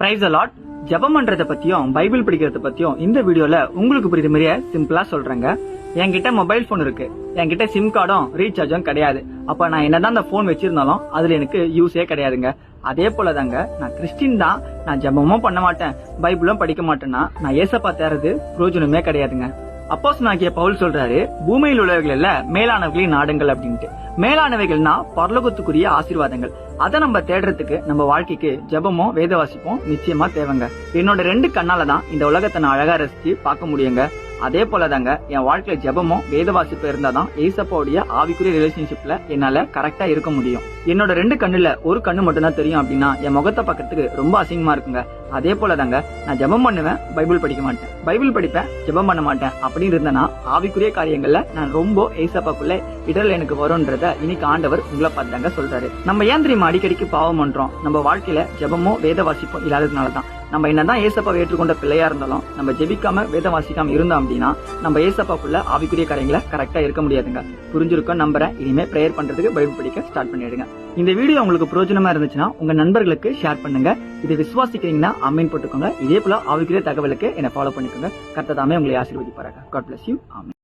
Price allot ஜெபம் பண்றத பத்தியும் பைபிள் படிக்கிறத பத்தியும் இந்த வீடியோல உங்களுக்கு புரியுற மாதிரியே சிம்பிளா சொல்றேங்க. என்கிட்ட மொபைல் போன் இருக்கு. என்கிட்ட சிம் கார்டும் ரீசார்ஜும் கிடையாது. அப்ப நான் என்னதான் அந்த போன் வச்சிருந்தாலும் அதுல எனக்கு யூஸே கிடையாதுங்க. அதே போலதாங்க நான் கிறிஸ்டின் தான் நான் ஜெபமும் பண்ண மாட்டேன். பைபிளும் படிக்க மாட்டேன்னா நான் ஏசப்பா தேர்றது பிரயோஜனமே கிடையாதுங்க. அப்போஸ் நாகிய பவுல் சொல்றாரு பூமியில் உள்ளவர்கள் இல்ல மேலானவர்களின் நாடுங்கள் அப்படின்ட்டு மேலானவைகள்னா பரலோகத்துக்குரிய ஆசீர்வாதங்கள். அதை நம்ம தேடுறதுக்கு நம்ம வாழ்க்கைக்கு ஜெபமும் வேத வாசிப்பும் நிச்சயமா தேவைங்க. என்னோட ரெண்டு கண்ணால தான் இந்த உலகத்தை நான் அழகா ரசிச்சு பார்க்க முடியுங்க. அதே போலதாங்க என் வாழ்க்கையில ஜெபமும் வேத வாசிப்பு இருந்தாதான் ஏசப்பாவுடைய ஆவிக்குரிய ரிலேஷன்ஷிப்ல என்னால கரெக்டா இருக்க முடியும். என்னோட ரெண்டு கண்ணுல ஒரு கண்ணு மட்டும்தான் தெரியும் அப்படின்னா என் முகத்தை பக்கத்துக்கு ரொம்ப அசிங்கமா இருக்குங்க. அதே போலதாங்க நான் ஜெபம் பண்ணுவேன் பைபிள் படிக்க மாட்டேன். பைபிள் படிப்பேன் ஜெபம் பண்ண மாட்டேன் அப்படின்னு இருந்தேன்னா ஆவிக்குரிய காரியங்கள்ல நான் ரொம்ப ஏசப்பாக்குள்ள இடல் எனக்கு வரும்ன்றத இன்னைக்கு ஆண்டவர் உங்களை பார்த்தாங்க சொல்றாரு. நம்ம ஏன் தெரியுமா அடிக்கடிக்கு பாவம் பண்றோம்? நம்ம வாழ்க்கையில ஜெபமோ வேத வாசிப்போ இல்லாததுனாலதான். நம்ம என்னதான் ஏசப்பா ஏற்றுக்கொண்ட பிள்ளையா இருந்தாலும் நம்ம ஜெபிக்காம வேதம் வாசிக்காம இருந்தோம் அப்படின்னா நம்ம ஏசப்பாக்குள்ள ஆவிக்குரிய காரியங்களை கரெக்டா இருக்க முடியாதுங்க. புரிஞ்சிருக்கோம் நம்புறேன். இனிமே ப்ரேயர் பண்றதுக்கு பைபிள் படிக்க ஸ்டார்ட் பண்ணிடுங்க. இந்த வீடியோ உங்களுக்கு பிரயோஜனமா இருந்துச்சுன்னா உங்க நண்பர்களுக்கு ஷேர் பண்ணுங்க. இதை விசுவாசிக்கிறீங்கன்னா அம்மீன் போட்டுக்கோங்க. இதே போல ஆவிக்குரிய தகவலுக்கு என்ன ஃபாலோ பண்ணிக்கோங்க. கர்த்ததாமே உங்களை ஆசீர்வதிப்பாருங்க காட் பிளஸ் யூ ஆமென்